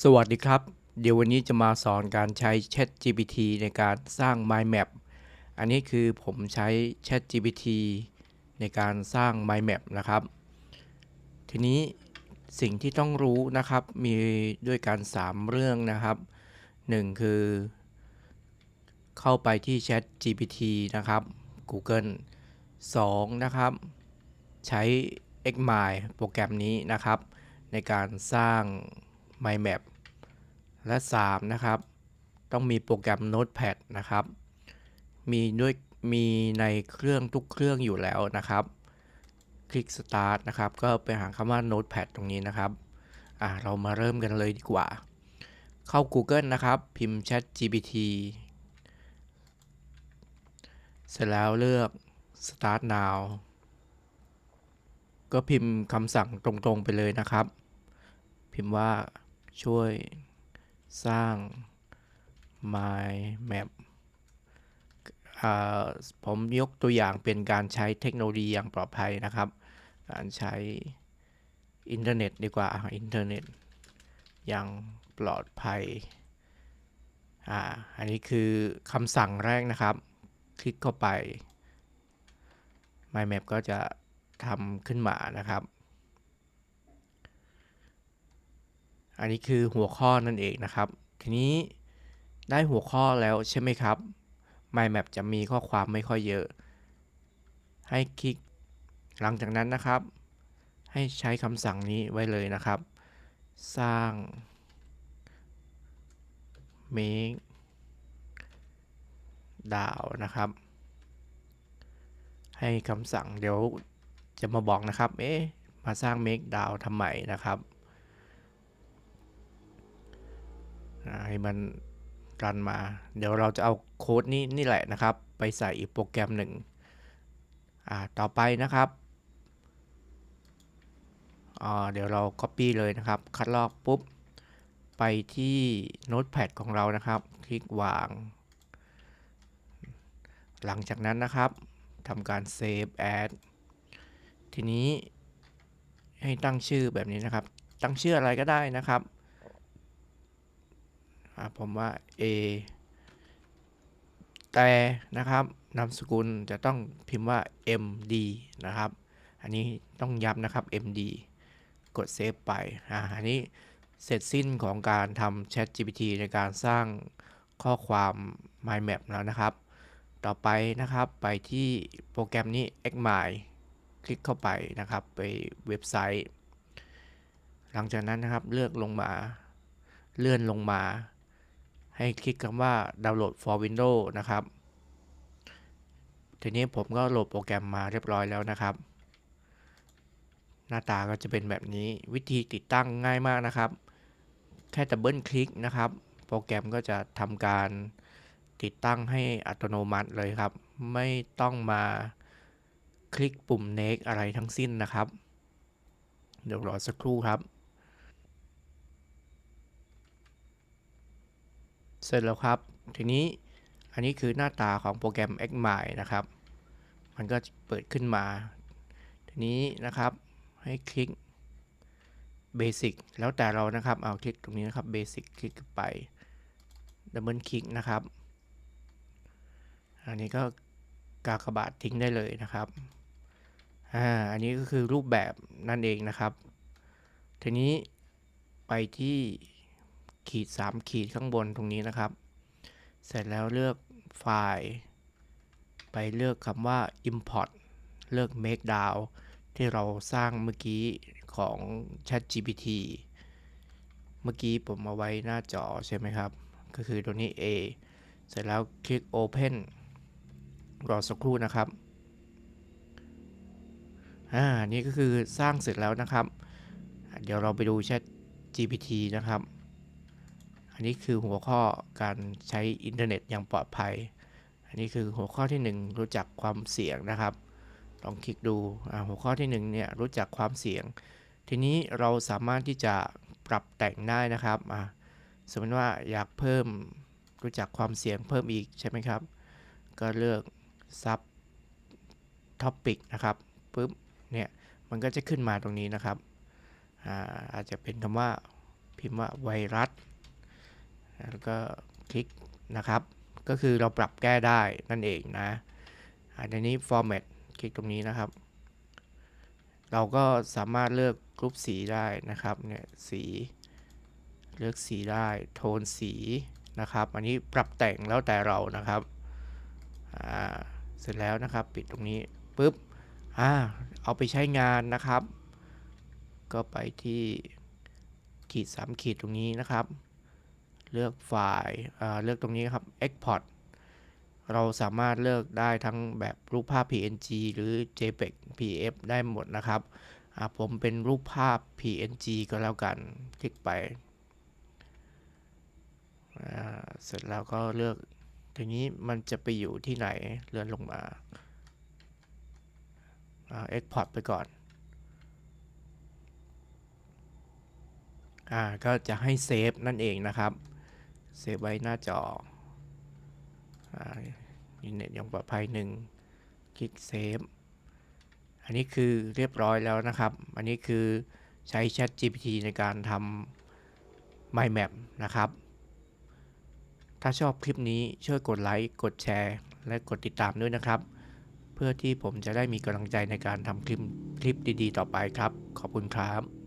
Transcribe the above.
สวัสดีครับ เดี๋ยววันนี้จะมาสอนการใช้ Chat GPT ในการสร้าง Mind Map อันนี้คือผมใช้ Chat GPT ในการสร้าง Mind Map นะครับ ทีนี้สิ่งที่ต้องรู้นะครับมีด้วยกัน3เรื่องนะครับ 1 คือ เข้าไปที่ Chat GPT นะครับ Google 2 นะครับ ใช้ Xmind โปรแกรมนี้นะครับ ในการสร้าง Mind Map และ 3 นะครับ ต้องมีโปรแกรม Notepad นะครับ มีด้วยมีในเครื่องทุกเครื่องอยู่แล้วนะครับ คลิก Start นะครับ ก็ไปหาคำว่า Notepad ตรงนี้นะครับอ่าเรามาเริ่มกันเลยดีกว่า เข้า Google นะครับ พิมพ์ Chat GPT เสร็จแล้วเลือก Start Now ก็พิมพ์คำสั่งตรงๆไปเลยนะครับ พิมพ์ว่า ช่วยสร้าง My Map อ่าผมยกตัวอย่างเป็นการใช้เทคโนโลยีอย่างปลอดภัยนะครับ การใช้อินเทอร์เน็ตดีกว่าอินเทอร์เน็ตอย่างปลอดภัยอ่าอันนี้คือคำสั่งแรกนะครับ คลิกเข้าไป My Map ก็จะทำขึ้นมานะครับ อันนี้คือหัวข้อนั่นเองนะครับ ทีนี้ได้หัวข้อแล้วใช่ไหมครับ My Map จะมีข้อความไม่ค่อยเยอะ ให้คลิกหลังจากนั้นนะครับ ให้ใช้คำสั่งนี้ไว้เลยนะครับ สร้าง make ดาวนะครับ ให้คำสั่งเดี๋ยวจะมาบอกนะครับ เอ๊ะ มาสร้าง make ดาวทำไมนะครับ ให้มันรันมา เดี๋ยวเราจะเอาโค้ดนี้นี่แหละนะครับ ไปใส่อีกโปรแกรมหนึ่งอ่าต่อไปนะครับอ่าเดี๋ยวเรา Copy เลยนะครับ คัดลอกปุ๊บ ไปที่ Notepad ของเรานะครับ คลิกวาง หลังจากนั้นนะครับทำการ Save As ทีนี้ให้ตั้งชื่อแบบนี้นะครับ ตั้งชื่ออะไรก็ได้นะครับ ผมว่า A แต่นะครับนามสกุลจะต้องพิมพ์ว่า MD นะครับ อันนี้ต้องย้ำนะครับ MD กดเซฟไปอ่าอันนี้เสร็จสิ้นของการทำ Chat GPT ในการสร้างข้อความ Mind Map แล้วนะครับ ต่อไปนะครับไปที่โปรแกรมนี้ Xmind คลิกเข้าไปนะครับไปเว็บไซต์ หลังจากนั้นนะครับเลือกลงมาเลื่อนลงมา ให้คลิกคำว่า download for Windows นะครับ ทีนี้ผมก็โหลดโปรแกรมมาเรียบร้อยแล้วนะครับ หน้าตาก็จะเป็นแบบนี้วิธีติดตั้งง่ายมากนะครับ แค่ดับเบิลคลิกนะครับ โปรแกรมก็จะทำการติดตั้งให้อัตโนมัติเลยครับ ไม่ต้องมาคลิกปุ่ม next อะไรทั้งสิ้นนะครับ เดี๋ยวรอสักครู่ครับ เส ร็จแล้วครับ ทีนี้อันนี้คือหน้าตาของโปรแกรม Xmind นะครับ มันก็เปิดขึ้นมา ทีนี้นะครับให้คลิก Basic แล้วแต่เรานะครับ เอาคลิกตรงนี้นะครับ Basic คลิกไปดับเบิลคลิกนะครับ อันนี้ก็กากบาททิ้งได้เลยนะครับ อ่า อันนี้ก็คือรูปแบบนั่นเองนะครับ ทีนี้ไปที่ ขีด 3 ขีดข้างบนตรงนี้นะครับ เสร็จแล้วเลือกไฟล์ ไปเลือกคำว่า import เลือก make down ที่เราสร้างเมื่อกี้ของ Chat GPT เมื่อกี้ผมมาไว้หน้าจอใช่ไหมครับ ก็คือตัวนี้ A เสร็จแล้วคลิก Open รอสักครู่นะครับ อ่า นี่ก็คือสร้างเสร็จแล้วนะครับ เดี๋ยวเราไปดู Chat GPT นะครับ อันนี้คือหัวข้อการใช้อินเทอร์เน็ตอย่างปลอดภัย อันนี้คือหัวข้อที่ 1 รู้จักความเสี่ยงนะครับลองคลิกดูหัวข้อที่1เนี่ยรู้จักความเสี่ยง ทีนี้เราสามารถที่จะปรับแต่งได้นะครับสมมติว่าอยากเพิ่มรู้จักความเสี่ยงเพิ่มอีกใช่ไหมครับ ก็เลือก sub topic นะครับปุ๊บเนี่ยมันก็จะขึ้นมาตรงนี้นะครับอาอาจจะเป็นคำว่าพิมพ์ว่าไวรัส แล้วก็คลิกนะครับ ก็คือเราปรับแก้ได้นั่นเองนะอันนี้ format คลิกตรงนี้นะครับ เราก็สามารถเลือกกรุ๊ปสีได้นะครับ เนี่ยสีเลือกสีได้ โทนสีนะครับ อันนี้ปรับแต่งแล้วแต่เรานะครับ อ่า เสร็จแล้วนะครับ ปิดตรงนี้ปุ๊บ อ่า เอาไปใช้งานนะครับ ก็ไปที่ขีด3ขีดตรงนี้นะครับ เลือกไฟล์อ่าเลือกตรงนี้ครับ Export เราสามารถเลือกได้ทั้งแบบรูปภาพ PNG หรือ JPEG PDF ได้หมดนะครับอ่าผมเป็นรูปภาพ PNG ก็แล้วกัน คลิกไป เสร็จแล้วก็เลือก ทีนี้มันจะไปอยู่ที่ไหน เลื่อนลงมาอา Export ไปก่อนอ่าก็จะให้เซฟนั่นเองนะครับ เซฟไว้หน้าจออ่าอินเน็ตอย่างปลอดภัยหนึ่งคลิกเซฟ อันนี้คือเรียบร้อยแล้วนะครับ อันนี้คือใช้ Chat GPT ในการทำ Mind Map นะครับ ถ้าชอบคลิปนี้ช่วยกดไลค์ กดแชร์ และกดติดตามด้วยนะครับ เพื่อที่ผมจะได้มีกำลังใจในการทำคลิปคลิปดีๆ ต่อไปครับ ขอบคุณครับ